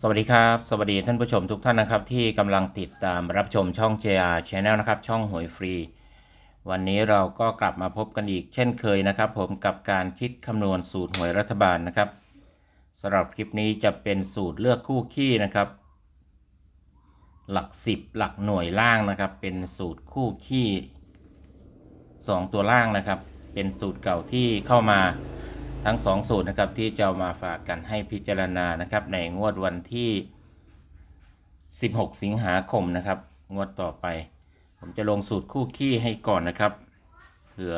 สวัสดีครับ สวัสดีท่านผู้ชมทุกท่านนะครับ ที่กำลังติดตามรับชมช่อง JR Channel นะครับ ช่องหวยฟรี วันนี้เราก็กลับมาพบกันอีกเช่นเคยนะครับ ผมกับการคิดคำนวณสูตรหวยรัฐบาลนะครับสำหรับคลิปนี้จะเป็นสูตรเลือกคู่ขี้นะครับ หลัก 10 หลักหน่วยล่างนะครับ เป็นสูตรคู่ขี้ 2 ตัวล่างนะครับ เป็นสูตรเก่าที่เข้ามา ทั้ง 2 สูตรนะครับที่จะมาฝากกันให้พิจารณานะครับในงวดวันที่ 16 สิงหาคมนะครับ งวดต่อไป ผมจะลงสูตรคู่ขี้ให้ก่อนนะครับเผื่อ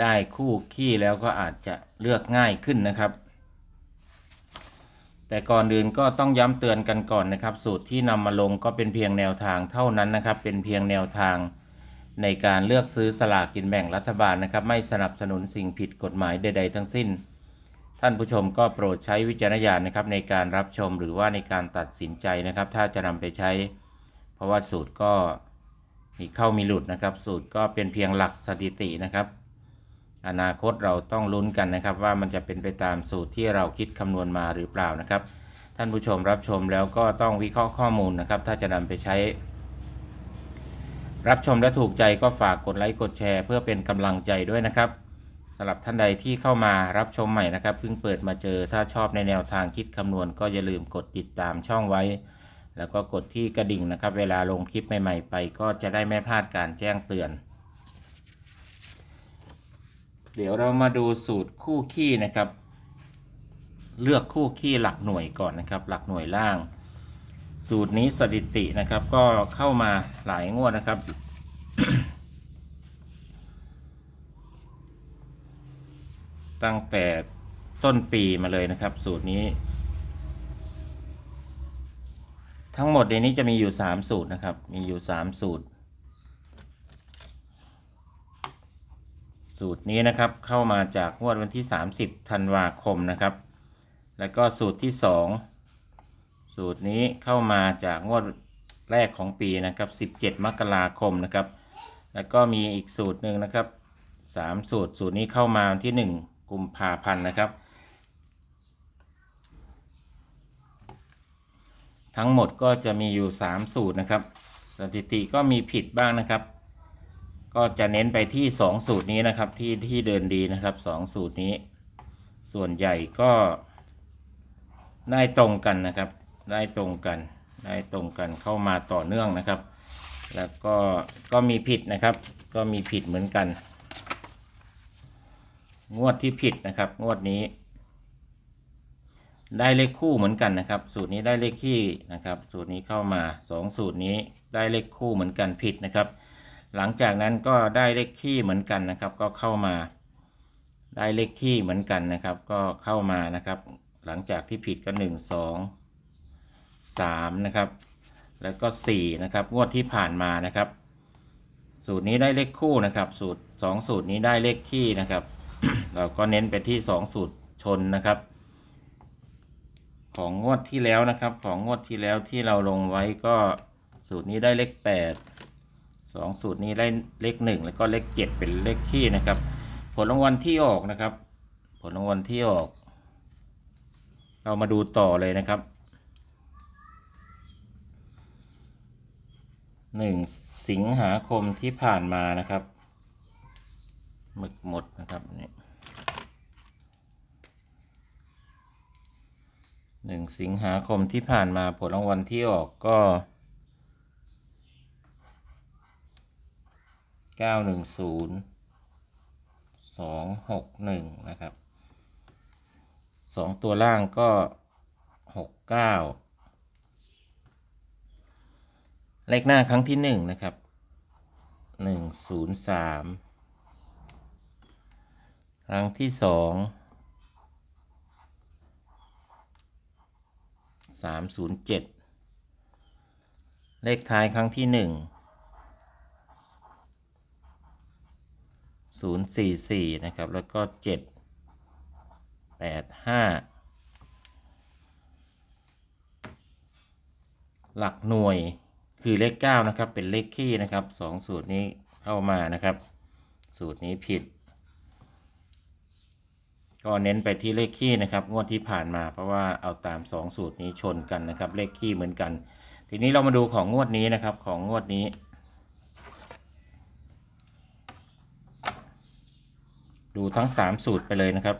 ได้คู่ขี้แล้วก็อาจจะเลือกง่ายขึ้นนะครับ แต่ก่อนอื่นก็ต้องย้ำเตือนกันก่อนนะครับ สูตรที่นำมาลงก็เป็นเพียงแนวทางเท่านั้นนะครับ เป็นเพียงแนวทาง ในการเลือกซื้อสลากกินแบ่งรัฐบาลนะครับ ไม่สนับสนุนสิ่งผิดกฎหมายใด ๆ ทั้งสิ้น ท่านผู้ชมก็โปรดใช้วิจารณญาณนะครับในการรับชมหรือว่าในการตัดสินใจนะครับ ถ้าจะนำไปใช้ เพราะว่าสูตรก็มีเข้ามีหลุดนะครับ สูตรก็เป็นเพียงหลักสถิตินะครับ อนาคตเราต้องลุ้นกันนะครับ ว่ามันจะเป็นไปตามสูตรที่เราคิดคำนวณมาหรือเปล่านะครับ ท่านผู้ชมรับชมแล้วก็ต้องวิเคราะห์ข้อมูลนะครับ ถ้าจะนำไปใช้ รับชมและถูกใจก็ฝากกดไลค์กดแชร์ เพื่อเป็นกำลังใจด้วยนะครับสำหรับท่านใดที่เข้ามารับชมใหม่นะครับเพิ่งเปิดมาเจอถ้าชอบในแนวทางคิดคำนวณ ก็อย่าลืมกดติดตามช่องไว้ แล้วก็กดที่กระดิ่งนะครับ เวลาลงคลิปใหม่ๆไป ก็จะได้ไม่พลาดการแจ้งเตือน เดี๋ยวเรามาดูสูตรคู่ขี้นะครับ เลือกคู่ขี้หลักหน่วยก่อนนะครับ หลักหน่วยล่าง สูตรนี้สถิตินะครับ ก็เข้ามาหลายงวดนะครับ ตั้งแต่ต้นปีมาเลยนะครับ สูตรนี้ ทั้งหมดในนี้จะมีอยู่ 3 สูตรนะครับ มีอยู่ 3 สูตร สูตรนี้นะครับเข้ามาจากงวดวันที่ 30ธันวาคมนะครับ แล้วก็สูตรที่ 2 สูตรนี้เข้ามาจากงวดแรกของปีนะครับ 17 มกราคมนะครับ แล้วก็มีอีกสูตรหนึ่งนะครับ 3 สูตรสูตรนี้เข้ามาที่ 1 กุมภาพันธ์นะครับ ทั้งหมดก็จะมีอยู่ 3 สูตรนะครับ สถิติก็มีผิดบ้างนะครับ ก็จะเน้นไปที่ 2 สูตรนี้นะครับที่ที่เดินดีนะครับ 2 สูตรนี้ ส่วนใหญ่ก็ได้ตรงกันนะครับ ได้ตรงกัน ได้ตรงกันเข้ามาต่อเนื่องนะครับ แล้วก็ก็มีผิดนะครับ ก็มีผิดเหมือนกัน งวดที่ผิดนะครับ งวดนี้ ได้เลขคู่เหมือนกันนะครับ สูตรนี้ได้เลขขี้นะครับ สูตรนี้เข้ามาสองสูตรนี้ได้เลขคู่เหมือนกันผิดนะครับ หลังจากนั้นก็ได้เลขขี้เหมือนกันนะครับ ก็เข้ามาได้เลขขี้เหมือนกันนะครับ ก็เข้ามานะครับ หลังจากที่ผิดก็หนึ่ งสามนะครับ แล้วก็สี่นะครับ งวดที่ผ่านมานะครับ สูตรนี้ได้เลขคู่นะครับ สูตรสองสูตรนี้ได้เลขขี้นะครับ เราก็เน้นไปที่สองสูตรชนนะครับ ของงวดที่แล้วนะครับ ของงวดที่แล้วที่เราลงไว้ก็สูตรนี้ได้เลขแปดสองสูตรนี้ได้เลขหนึ่งแล้วก็เลขเจ็ดเป็นเลขขี้นะครับ ผลรางวัลที่ออกนะครับ ผลรางวัลที่ออก เรามาดูต่อเลยนะครับ หนึ่งสิงหาคมที่ผ่านมานะครับ หมึกหมดนะครับนี่หนึ่งสิงหาคมที่ผ่านมาผลรางวัลที่ออกก็เก้าหนึ่งศูนย์สองหกหนึ่งนะครับสองตัวล่างก็หกเก้า เลขหน้าครั้งที่หนึ่งนะครับหนึ่งศูนย์สามครั้งที่สองสามศูนย์เจ็ดเลขท้ายครั้งที่หนึ่งศูนย์สี่สี่นะครับ แล้วก็เจ็ดแปดห้าหลักหน่วย คือเลขเก้านะครับเป็นเลขคี่นะครับสองสูตรนี้เข้ามานะครับ สูตรนี้ผิด ก็เน้นไปที่เลขคี่นะครับ งวดที่ผ่านมาเพราะว่าเอาตาม 2 สูตรนี้ชนกันนะครับ เลขคี่เหมือนกัน ทีนี้เรามาดูของงวดนี้นะครับของงวดนี้ดูทั้ง 3 สูตรไปเลยนะครับ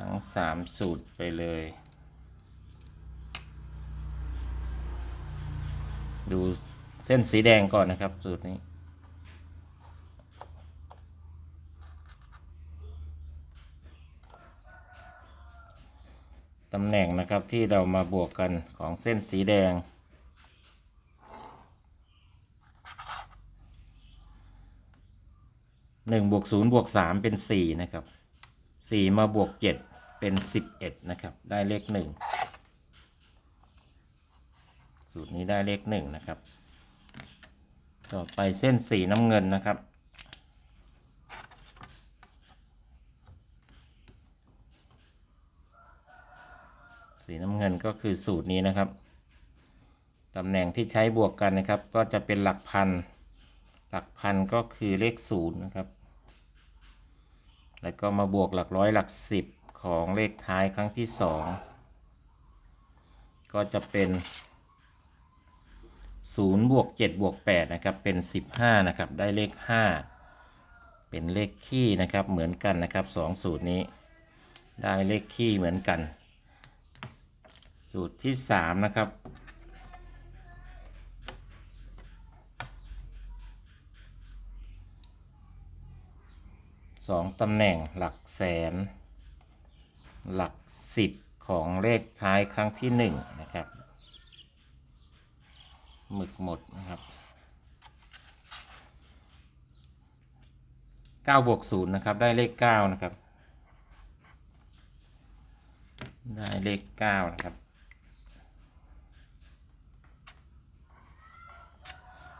ทั้ง3สูตรไปเลย ดูเส้นสีแดงก่อนนะครับ สูตรนี้ตำแหน่งนะครับที่เรามาบวกกันของเส้นสีแดงหนึ่งบวกศูนย์บวกสามเป็นสี่นะครับ สี่มาบวกเจ็ดเป็นสิบเอ็ดนะครับ ได้เลขหนึ่งสูตรนี้ได้เลขหนึ่งนะครับ ต่อไปเส้นสีน้ำเงินนะครับ สีน้ำเงินก็คือสูตรนี้นะครับตำแหน่งที่ใช้บวกกันนะครับ ก็จะเป็นหลักพัน หลักพันก็คือเลขศูนย์นะครับ แล้วก็มาบวกหลักร้อยหลักสิบของเลขท้ายครั้งที่สองก็จะเป็นศูนย์บวกเจ็ดบวกแปดนะครับ เป็นสิบห้านะครับ ได้เลขห้าเป็นเลขคี่นะครับ เหมือนกันนะครับสองสูตรนี้ ได้เลขคี่เหมือนกัน สูตรที่สามนะครับ สองตำแหน่งหลักแสน หลักสิบของเลขท้ายครั้งที่หนึ่งนะครับหมึกหมดนะครับเก้าบวกศูนย์นะครับ ได้เลขเก้านะครับ ได้เลขเก้านะครับ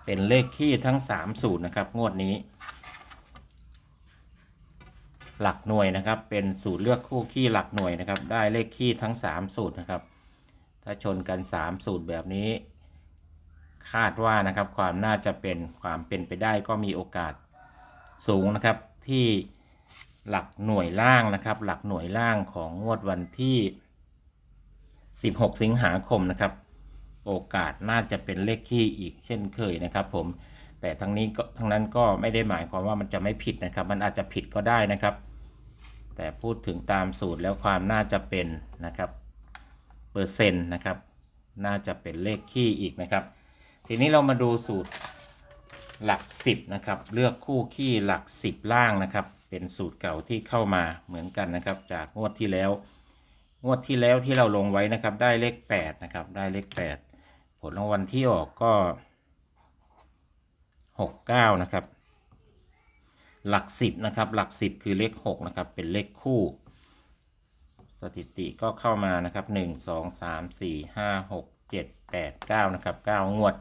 เป็นเลขคี่ทั้งสามสูตรนะครับ งวดนี้ หลักหน่วยนะครับ เป็นสูตรเลือกคู่ขี้หลักหน่วยนะครับ ได้เลขขี้ทั้ง 3 สูตรนะครับ ถ้าชนกัน 3 สูตรแบบนี้ คาดว่านะครับความน่าจะเป็นความเป็นไปได้ก็มีโอกาสสูงนะครับที่หลักหน่วยล่างนะครับ หลักหน่วยล่างของงวดวันที่ 16 สิงหาคมนะครับ โอกาสน่าจะเป็นเลขขี้อีกเช่นเคยนะครับผม แต่ทั้งนี้ก็ทั้งนั้นก็ไม่ได้หมายความว่ามันจะไม่ผิดนะครับ มันอาจจะผิดก็ได้นะครับ แต่พูดถึงตามสูตรแล้วความน่าจะเป็นนะครับเปอร์เซ็นต์นะครับ น่าจะเป็นเลขคี่อีกนะครับ ทีนี้เรามาดูสูตรหลัก 10นะครับ เลือกคู่คี่หลัก 10 ล่างนะครับ เป็นสูตรเก่าที่เข้ามาเหมือนกันนะครับ จากงวดที่แล้ว งวดที่แล้วที่เราลงไว้นะครับ ได้เลข8นะครับ ได้เลข 8 ผลรางวัลที่ออกก็ หกเก้านะครับ หลักสิบนะครับ หลักสิบคือเลขหกนะครับ เป็นเลขคู่ สถิติก็เข้ามานะครับหนึ่งสองสามสี่ห้าหกเจ็ดแปดเก้านะครับเก้างวด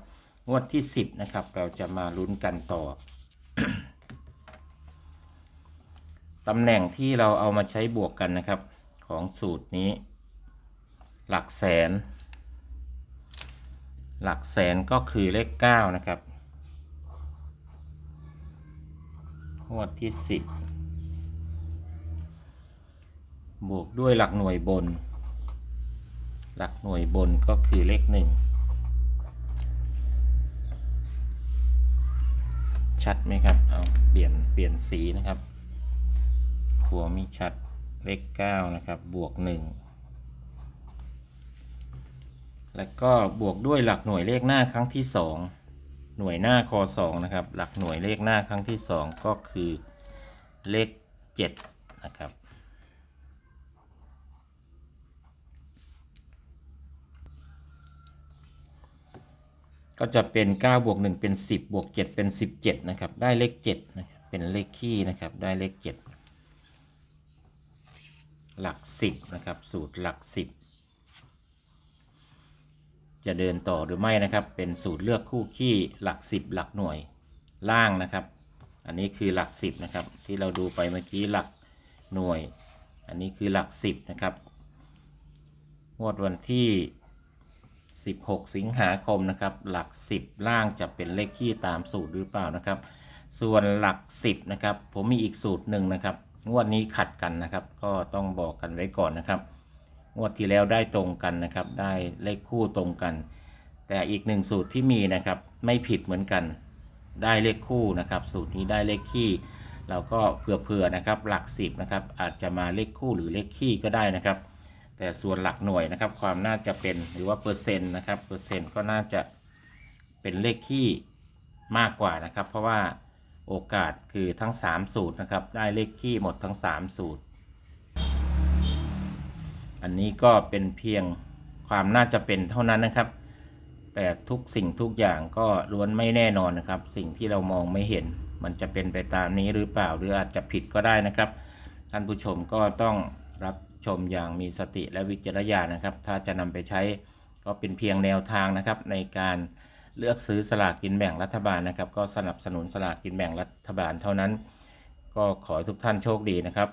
งวดที่สิบนะครับ เราจะมาลุ้นกันต่อ ตำแหน่งที่เราเอามาใช้บวกกันนะครับ ของสูตรนี้ หลักแสน หลักแสนก็คือเลขเก้านะครับ งวดที่สิบบวกด้วยหลักหน่วยบน หลักหน่วยบนก็คือเลขหนึ่งชัดไหมครับเอาเปลี่ยนเปลี่ยนสีนะครับ หัวมีชัดเลขเก้านะครับ บวกหนึ่งแล้วก็บวกด้วยหลักหน่วยเลขหน้าครั้งที่สอง หน่วยหน้าคอสองนะครับ หลักหน่วยเลขหน้าครั้งที่สองก็คือเลขเจ็ดนะครับ ก็จะเป็น 9 บวก 1 เป็น 10 บวก 7 เป็น 17 นะครับ ได้เลข7นะครับ เป็นเลขคี่นะครับ ได้เลข 7 หลัก 10 นะครับ สูตรหลัก 10 จะเดินต่อหรือไม่นะครับ เป็นสูตรเลือกคู่ขี้หลัก 10 หลักหน่วยล่างนะครับ อันนี้คือหลัก 10นะครับที่เราดูไปเมื่อกี้หลักหน่วย อันนี้คือหลัก 10นะครับงวดวันที่ 16 สิงหาคมนะครับ หลัก 10 ล่างจะเป็นเลขที่ตามสูตรหรือเปล่านะครับ ส่วนหลัก 10นะครับผมมีอีกสูตรหนึ่งนะครับงวดนี้ขัดกันนะครับ ก็ต้องบอกกันไว้ก่อนนะครับ งวดที่แล้วได้ตรงกันนะครับ ได้เลขคู่ตรงกัน แต่อีกหนึ่งสูตรที่มีนะครับไม่ผิดเหมือนกัน ได้เลขคู่นะครับ สูตรนี้ได้เลขคี่ เราก็เผื่อๆนะครับหลัก10นะครับอาจจะมาเลขคู่หรือเลขคี่ก็ได้นะครับ แต่ส่วนหลักหน่วยนะครับ ความน่าจะเป็นหรือว่าเปอร์เซ็นต์นะครับเปอร์เซ็นต์ก็น่าจะเป็นเลขคี่มากกว่านะครับ เพราะว่าโอกาสคือทั้ง 3 สูตรนะครับ ได้เลขคี่หมดทั้ง 3 สูตร อันนี้ก็เป็นเพียงความน่าจะเป็นเท่านั้นนะครับ แต่ทุกสิ่งทุกอย่างก็ล้วนไม่แน่นอนนะครับ สิ่งที่เรามองไม่เห็น มันจะเป็นไปตามนี้หรือเปล่า หรืออาจจะผิดก็ได้นะครับ ท่านผู้ชมก็ต้องรับชมอย่างมีสติและวิจารณญาณนะครับ ถ้าจะนำไปใช้ก็เป็นเพียงแนวทางนะครับ ในการเลือกซื้อสลากกินแบ่งรัฐบาลนะครับ ก็สนับสนุนสลากกินแบ่งรัฐบาลเท่านั้น ก็ขอให้ทุกท่านโชคดีนะครับ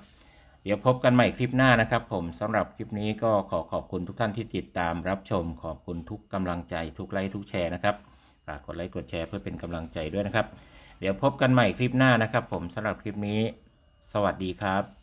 เดี๋ยวพบกันใหม่คลิปหน้านะครับผมสำหรับคลิปนี้ก็ขอขอบคุณทุกท่านที่ติดตามรับชม ขอบคุณทุกกำลังใจทุกไลค์ทุกแชร์นะครับฝากกดไลค์กดแชร์เพื่อเป็นกำลังใจด้วยนะครับ เดี๋ยวพบกันใหม่คลิปหน้านะครับ ผมสำหรับคลิปนี้ สวัสดีครับ